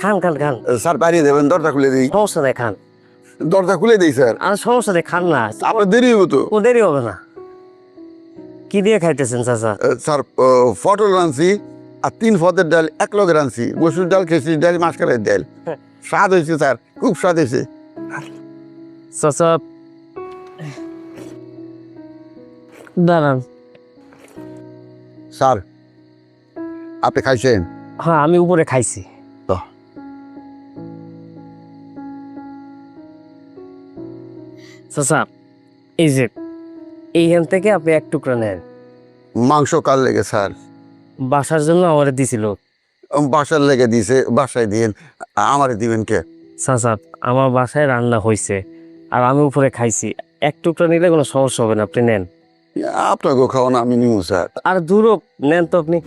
খান খান খান। Sir বাড়িয়ে দেবেন দরজা খুলে দিই। সমস্যা নেই খান। দরজা খুলে দিই স্যার। আর সমস্যা নেই খান না। আমার দেরি হব তো। ও দেরি হবে না। কি দিয়ে খাইতেছেন চাচা? স্যার আহ, পটল রাঁধছি আর তিন পদের ডাল এক লগে রাঁধছি। মসুর ডাল খেয়েছি ডাল মাসকালের ডাল। স্বাদ হয়েছে স্যার খুব স্বাদ হয়েছে। চাচা দাঁড়ান। স্যার আপনি খাইছেন? হ্যাঁ আমি উপরে খাইছি। চাচা এই যে এইখান থেকে আপনি এক টুকরা নেন। মাংস কাল লেগে স্যার? বাসার জন্য আমার দিছিল। বাসার লেগে দিয়েছে বাসায় দিয়েন। আমারে দিবেন কে? চাচা আমার বাসায় রান্না হয়েছে আর আমি উপরে খাইছি। এক টুকরা নিলে কোনো সমস্যা হবে না আপনি নেন। আপনাকে খাওয়ান আমি নিব স্যার। আর দূরও নেন তো আপনি।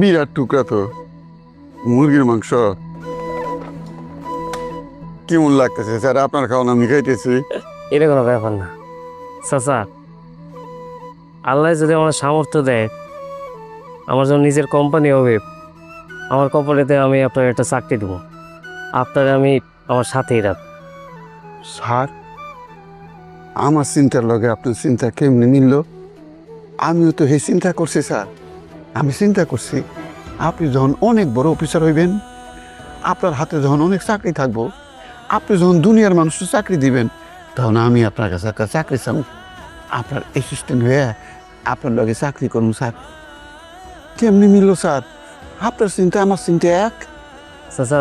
বিরাট টুকরা তো মুরগির মাংস। কেমন লাগতেছে? স্যার আপনার খাওয়ানো আমি খাইতেছি। এটা কোনো ব্যাপার না। চাচা আল্লাহ যদি আমার সামর্থ্য দেয় আমার যখন নিজের কোম্পানি হবে আমার কোম্পানিতে আমি আপনার একটা চাকরি দেবো। আপনার আমি আমার সাথেই রাখ। স্যার আমার চিন্তার লগে আপনার চিন্তা কেমনি মিলল? আমিও তো সেই চিন্তা করছি স্যার। আমি চিন্তা করছি আপনি যখন অনেক বড় অফিসার হইবেন আপনার হাতে যখন অনেক চাকরি থাকব আপনি যখন দুনিয়ার মানুষের চাকরি দিবেন তখন আমি আপনার কাছে একটা চাকরি চাম আপনার অ্যাসিস্ট্যান্ট হয়ে আপনার লগে চাকরি করুন স্যার। কেমনি মিলল স্যার? আপনার চিন্তা আমার চিন্তা এক। চাচা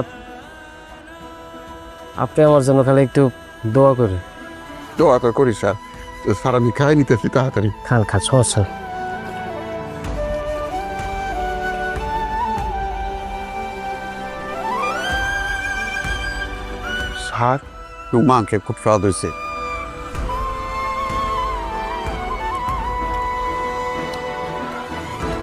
আপনি আমার জন্য খালি একটু দোয়া করে দোয়া তো করি স্যার। স্যার আমি খাই নিতেছি তাড়াতাড়ি। খান খান সমস্যা নেই। স্যার মাংকে খুব স্বাদ হয়েছে